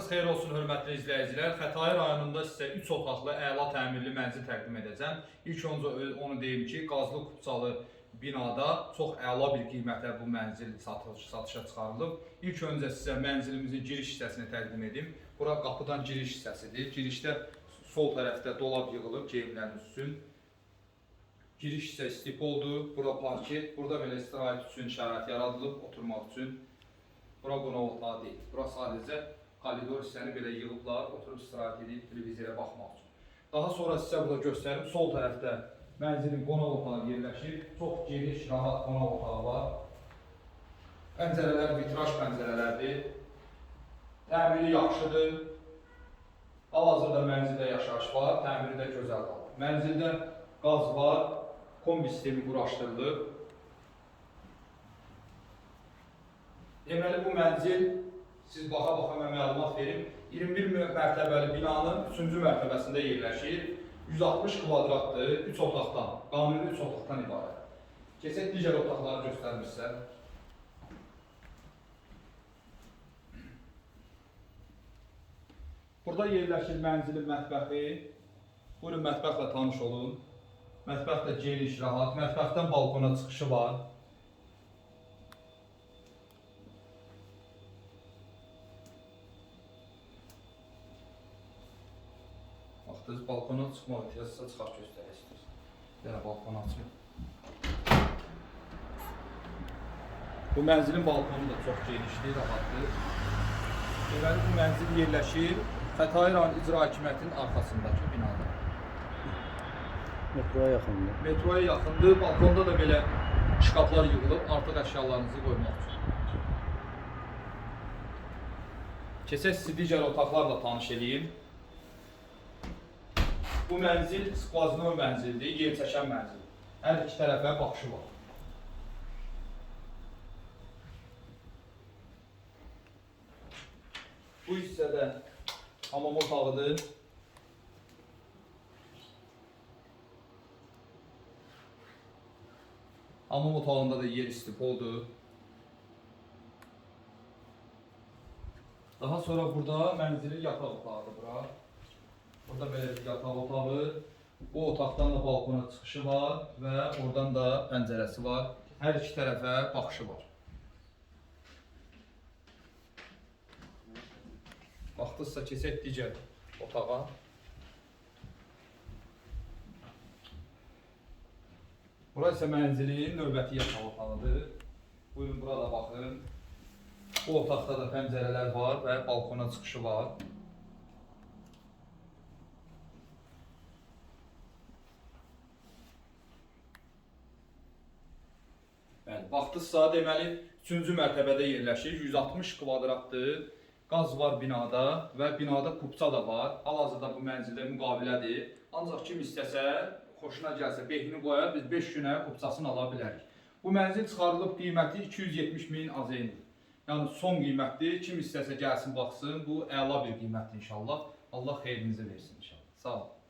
Xeyir olsun hörmətli izləyicilər. Xətai rayonunda sizə 3 otaqlı əla təmirli mənzil təqdim edəcəm. İlk öncə onu deyim ki, qazlı kupçalı binada çox əla bir qiymətə bu mənzil satış satışa çıxarılıb. İlk öncə sizə mənzilimizin giriş hissəsini təqdim edim. Bura qapıdan giriş hissəsidir. Girişdə sol tərəfdə dolab yığılıb geyimləriniz üçün. Giriş hissəsi tip oldu. Bura parket. Burada belə istirahət üçün şərait yaradılıb oturmaq üçün. Bura qonaq otağı deyil. Bura sadəcə koridor hissəni belə yığıblar, oturub istirahət edib televizora baxmaq üçün. Daha sonra sizə burada göstərim. Sol tərəfdə mənzilin qonaq otağı yerləşir. Çox geniş, rahat qonaq otağı var. Pəncərələr vitraj pəncərələrdir. Təmiri yaxşıdır. Hal-hazırda mənzildə yaşayış var, təmiri də gözəl qalır. Mənzildə qaz var, kombi sistemi quraşdırılıb. Deməli bu mənzil siz baxa-baxa mən məlumat verim. 21 mə- mərtəbəli binanın 3-cü mərtəbəsində yerləşir. 160 kvadratdır, 3 otaqdan, qanuni 3 otaqdan ibarət. Keçək digər otaqları göstərim sizə. Burada yerləşir mənzilin mətbəxi. Buyurun mətbəxlə tanış olun. Mətbəx də geniş, rahat. Mətbəxdən balkona çıxışı var. Vaxtınız balkona çıxmaq ehtiyacsızsa çıxaq göstərək istəyirsən. Yəni balkonu açın. Bu mənzilin balkonu da çox genişdir, rahatdır. Deməli bu mənzil yerləşir Xətai rayon icra hakimiyyətinin arxasındakı binada. Metroya yaxındır. Metroya yaxındır, balkonda da belə şkaflar yığılıb artıq əşyalarınızı qoymaq üçün. Keçək sizi digər otaqlarla tanış edeyim. Bu mənzil skvazino mənzildir, yer çəkən mənzil. Hər iki tərəfə baxışı var. Bu hissədə hamam otağıdır. Hamam otağında da yer istipoldu. Daha sonra burada mənzilin yataq otağıdır bura. Burada belə bir yataq otağı. Bu otaqdan da balkona çıxışı var və oradan da pəncərəsi var. Hər iki tərəfə baxışı var. Vaxtınızsa keçək digər otağa. Bura isə mənzilin növbəti yataq otağıdır. Buyurun burada baxın. Bu otaqda da pəncərələr var və balkona çıxışı var. Baxdınızsa deməli 3-cü mərtəbədə yerləşir. 160 kvadratdır. Qaz var binada və binada kupça da var. Hal-hazırda bu mənzildə müqavilədir. Ancaq kim istəsə, xoşuna gəlsə behini qoyar, biz 5 günə kupçasını ala bilərik. Bu mənzil çıxarılıb qiyməti 270 min AZN. Yəni son qiymətdir. Kim istəsə gəlsin baxsın. Bu əla bir qiymətdir inşallah. Allah xeyrinizi versin inşallah. Sağ olun.